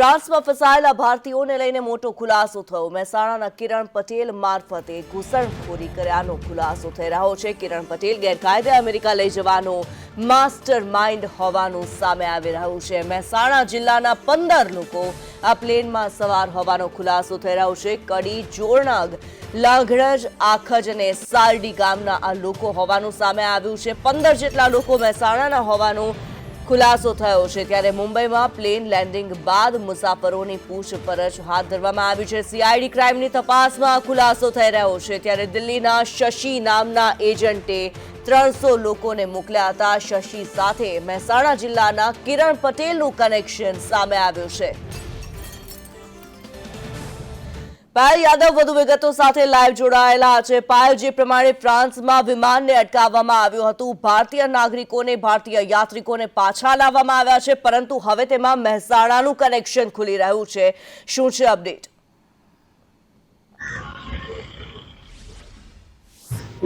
ફ્રાન્સમાં ફસાયેલા ભારતીયોને લઈને મોટો ખુલાસો થયો. મહેસાણાના કિરણ પટેલ મારફતે ઘૂસણખોરી કર્યાનો ખુલાસો થઈ રહ્યો છે. કિરણ પટેલ ગેરકાયદે અમેરિકા લઈ જવાનો માસ્ટર માઇન્ડ હોવાનું સામે આવી રહ્યું છે. મહેસાણા જિલ્લાના પંદર લોકો આ પ્લેનમાં સવાર હોવાનો ખુલાસો થઈ રહ્યો છે. કડી, જોરનાગ લાંઘડજ આખજ અને સાલડી ગામના આ લોકો હોવાનું સામે આવ્યું છે. પંદર જેટલા લોકો મહેસાણાના હોવાનું ખુલાસો થયો છે ત્યારે મુંબઈમાં પ્લેન લેન્ડિંગ બાદ મુસાફરોની પૂછપરછ હાથ ધરવામાં આવી છે. સીઆઈડી ક્રાઇમની તપાસમાં ખુલાસો થઈ રહ્યો છે. ત્યારે દિલ્હીના શશી નામના એજન્ટે ત્રણસો લોકોને મોકલ્યા હતા. શશી સાથે મહેસાણા જિલ્લાના કિરણ પટેલનું કનેક્શન સામે આવ્યું છે. પાયલ યાદવ વધુ વિગતો સાથે લાઈવ જોડાયેલા છે. પાયલ જે પ્રમાણે ફ્રાન્સમાં વિમાનને અટકાવવામાં આવ્યું હતું, ભારતીય નાગરિકોને, ભારતીય યાત્રિકોને પાછા લાવવામાં આવ્યા છે, પરંતુ હવે તેમાં મહેસાણાનું કનેક્શન ખુલી રહ્યું છે. શું છે અપડેટ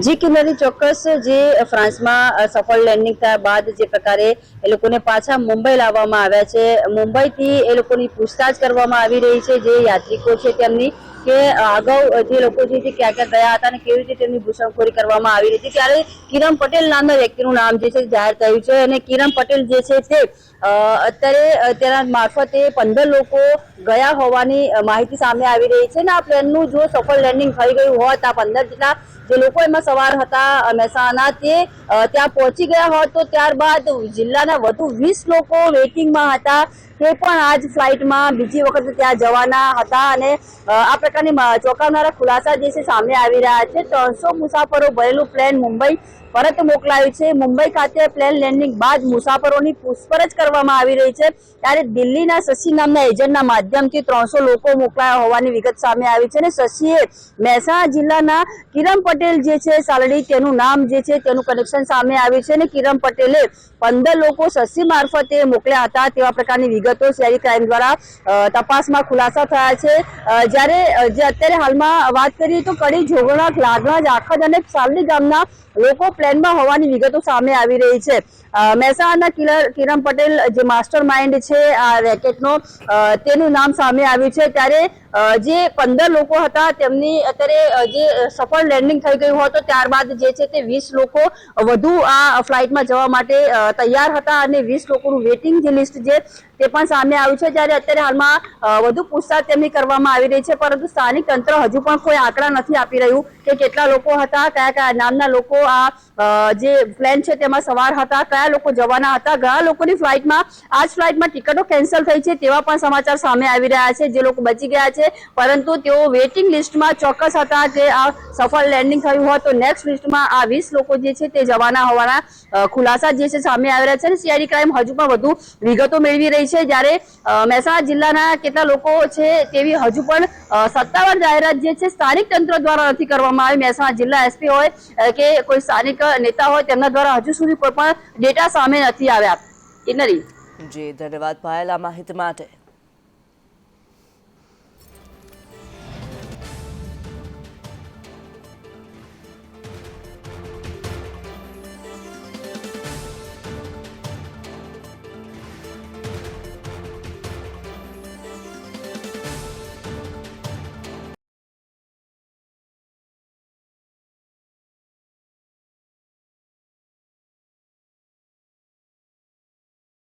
જી કિન્નરી ચોક્કસ જે ફ્રાન્સમાં સફળ લેન્ડિંગ થયા બાદ જે પ્રકારે એ લોકોને પાછા મુંબઈ લાવવામાં આવ્યા છે. મુંબઈથી એ લોકોની પૂછતાછ કરવામાં આવી રહી છે. જે યાત્રિકો છે તેમની કે અગાઉ જે લોકો છે તે ક્યાં ક્યાં ગયા હતા અને કેવી રીતે તેમની ઘૂસણખોરી કરવામાં આવી હતી, ત્યારે કિરણ પટેલ નામના વ્યક્તિનું નામ જે છે જાહેર થયું છે અને કિરણ પટેલ જે છે તે અત્યારે તેના મારફતે પંદર લોકો ગયા હોવાની માહિતી સામે આવી રહી છે અને આ પ્લેનનું જો સફળ લેન્ડિંગ થઈ ગયું હોત, આ પંદર જેટલા જે લોકો એમાં સવાર હતા, મહેસાણા તે ત્યાં પહોંચી ગયા હોત, તો ત્યારબાદ જિલ્લાના વધુ વીસ લોકો વેઇટિંગમાં હતા. તે પણ આજ ફ્લાઇટમાં બીજી વખત ત્યાં જવાના હતા અને આ પ્રકારની ચોંકાવનારા ખુલાસા જે છે સામે આવી રહ્યા છે. ત્રણસો મુસાફરો ભરેલું પ્લેન મુંબઈ પરત મોકલાયું છે. મુંબઈ ખાતે પ્લેન લેન્ડિંગ બાદ મુસાફરોની પૂછપરછ કરવામાં આવી રહી છે. ત્યારે દિલ્હીના શશી નામના એજન્ટના માધ્યમથી ત્રણસો લોકો મોકલાયા હોવાની વિગત સામે આવી છે અને શશીએ મહેસાણા જિલ્લાના કિરણ પટેલ જે છે, સાલડી તેનું નામ જે છે, તેનું કનેક્શન સામે આવ્યું છે અને કિરણ પટેલે પંદર લોકો શશી મારફતે મોકલ્યા હતા તેવા પ્રકારની વિગતો શહેરી ક્રાઇમ દ્વારા તપાસમાં ખુલાસા થયા છે. જ્યારે જે અત્યારે હાલમાં વાત કરીએ તો કડી જોગણા લાગણા જાખદ અને સાલડી ગામના લોકો પ્લેનમાં હોવાની વિગતો સામે આવી રહી છે. મહેસાણાના કિલર- કિરણ પટેલ જે માસ્ટર માઇન્ડ છે આ રેકેટનો તેનું નામ સામે આવ્યું છે. ત્યારે જે પંદર લોકો હતા તેમની અત્યારે જે સફળ લેન્ડિંગ થઈ ગયું હતું ત્યારબાદ જે છે તે વીસ લોકો વધુ આ ફ્લાઇટમાં જવા માટે તૈયાર હતા અને વીસ લોકોનું વેટિંગ જે લિસ્ટ છે તે પણ સામે આવ્યું છે. જ્યારે અત્યારે હાલમાં વધુ પૂછતાછ તેમની કરવામાં આવી રહી છે, પરંતુ સ્થાનિક તંત્ર હજુ પણ કોઈ આંકડા નથી આપી રહ્યું કે કેટલા લોકો હતા કયા કયા નામના લોકો આ જે પ્લેન છે તેમાં સવાર હતા, કયા લોકો જવાના હતા, ઘણા લોકોની ફ્લાઇટમાં આ જ ફ્લાઇટમાં ટિકિટો કેન્સલ થઈ છે તેવા પણ સમાચાર સામે આવી રહ્યા છે, જે લોકો બચી ગયા છે. પરંતુ તેઓ વેઇટિંગ લિસ્ટમાં ચોક્કસ હતા કે આ સફળ લેન્ડિંગ થયું હોય તો નેક્સ્ટ લિસ્ટમાં આ વીસ લોકો જે છે તે જવાના હોવાના ખુલાસા જે છે સામે આવી રહ્યા છે અને સીઆઈડી ક્રાઇમ હજુ પણ વધુ વિગતો મેળવી રહી છે. જ્યારે મહેસાણા જિલ્લાના કેટલા લોકો છે તેવી હજુ પણ સત્તાવાર જાહેરાત જે છે સ્થાનિક તંત્ર દ્વારા નથી કરવામાં આવી. મહેસાણા જિલ્લા એસપી હોય કે કોઈ સ્થાનિક નેતા હોય તેમના દ્વારા હજુ સુધી કોઈ પણ ડેટા સામે નથી આવ્યા. કિન્નરી. જી, ધન્યવાદ પાયલ આ માહિતી માટે.